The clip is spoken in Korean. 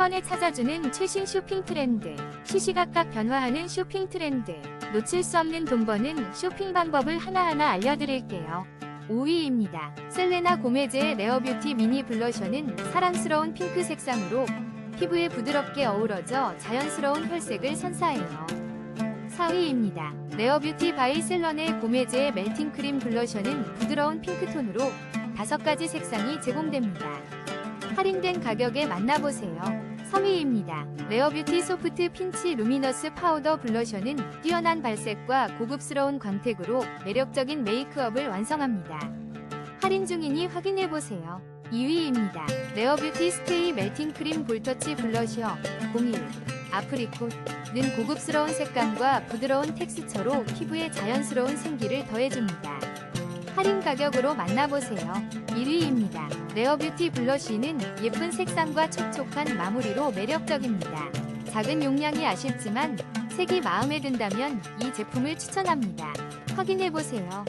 번에 찾아주는 최신 쇼핑 트렌드. 시시각각 변화하는 쇼핑 트렌드. 놓칠 수 없는 돈 버는 쇼핑 방법을 하나하나 알려드릴게요. 5위입니다. 셀레나 고메즈의 레어뷰티 미니 블러셔는 사랑스러운 핑크 색상으로 피부에 부드럽게 어우러져 자연스러운 혈색을 선사해요. 4위입니다. 레어뷰티 바이 셀런의 고메즈의 멜팅 크림 블러셔는 부드러운 핑크톤으로 5가지 색상이 제공됩니다. 할인된 가격에 만나보세요. 3위입니다. 레어뷰티 소프트 핀치 루미너스 파우더 블러셔는 뛰어난 발색과 고급스러운 광택으로 매력적인 메이크업을 완성합니다. 할인 중이니 확인해보세요. 2위입니다. 레어뷰티 스테이 멜팅 크림 볼터치 블러셔 01 아프리콧는 고급스러운 색감과 부드러운 텍스처로 피부에 자연스러운 생기를 더해줍니다. 할인 가격으로 만나보세요. 1위입니다. 레어뷰티 블러쉬는 예쁜 색상과 촉촉한 마무리로 매력적입니다. 작은 용량이 아쉽지만 색이 마음에 든다면 이 제품을 추천합니다. 확인해보세요.